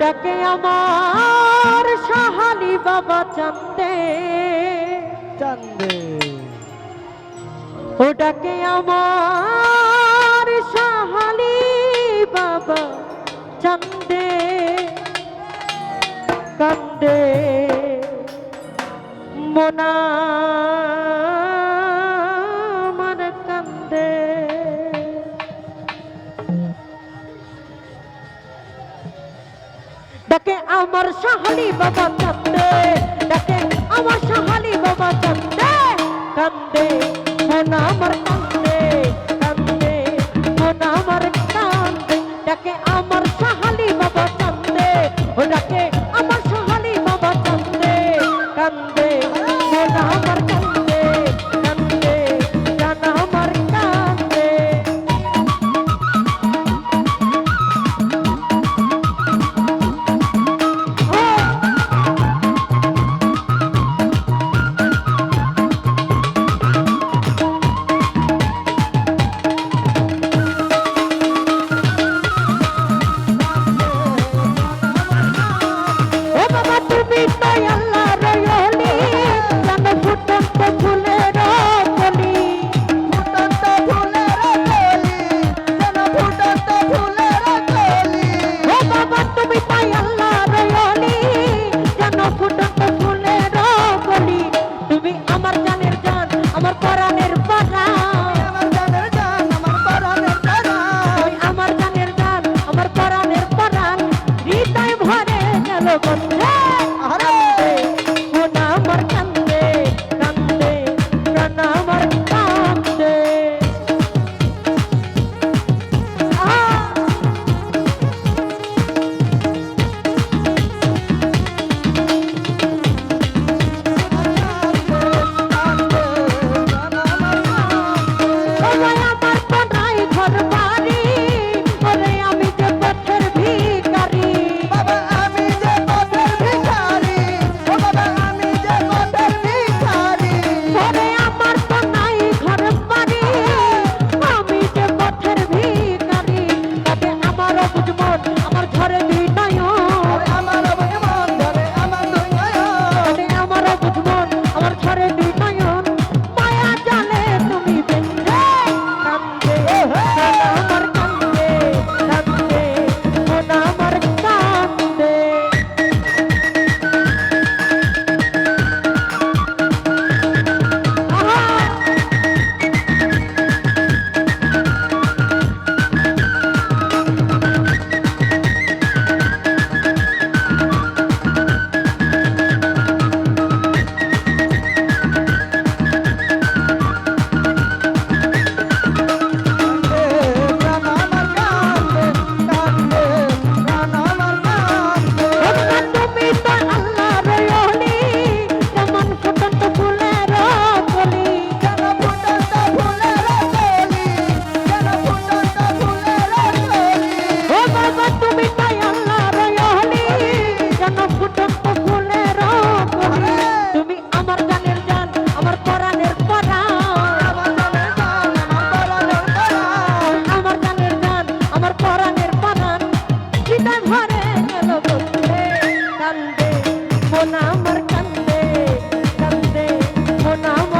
ডাকে আমার সাহালি বাবা চান্দে। চান্দে। ও ডাকে আমার সাহালি বাবা চান্দে। কান্দে। মোনা ডাকে আমার সাহালি বাবা কান্দে ডাকে আমার সাহালি বাবা কান্দে কান্দে মন আমার কান্দে কান্দে মন আমার কান্দে, ডাকে আমার Monam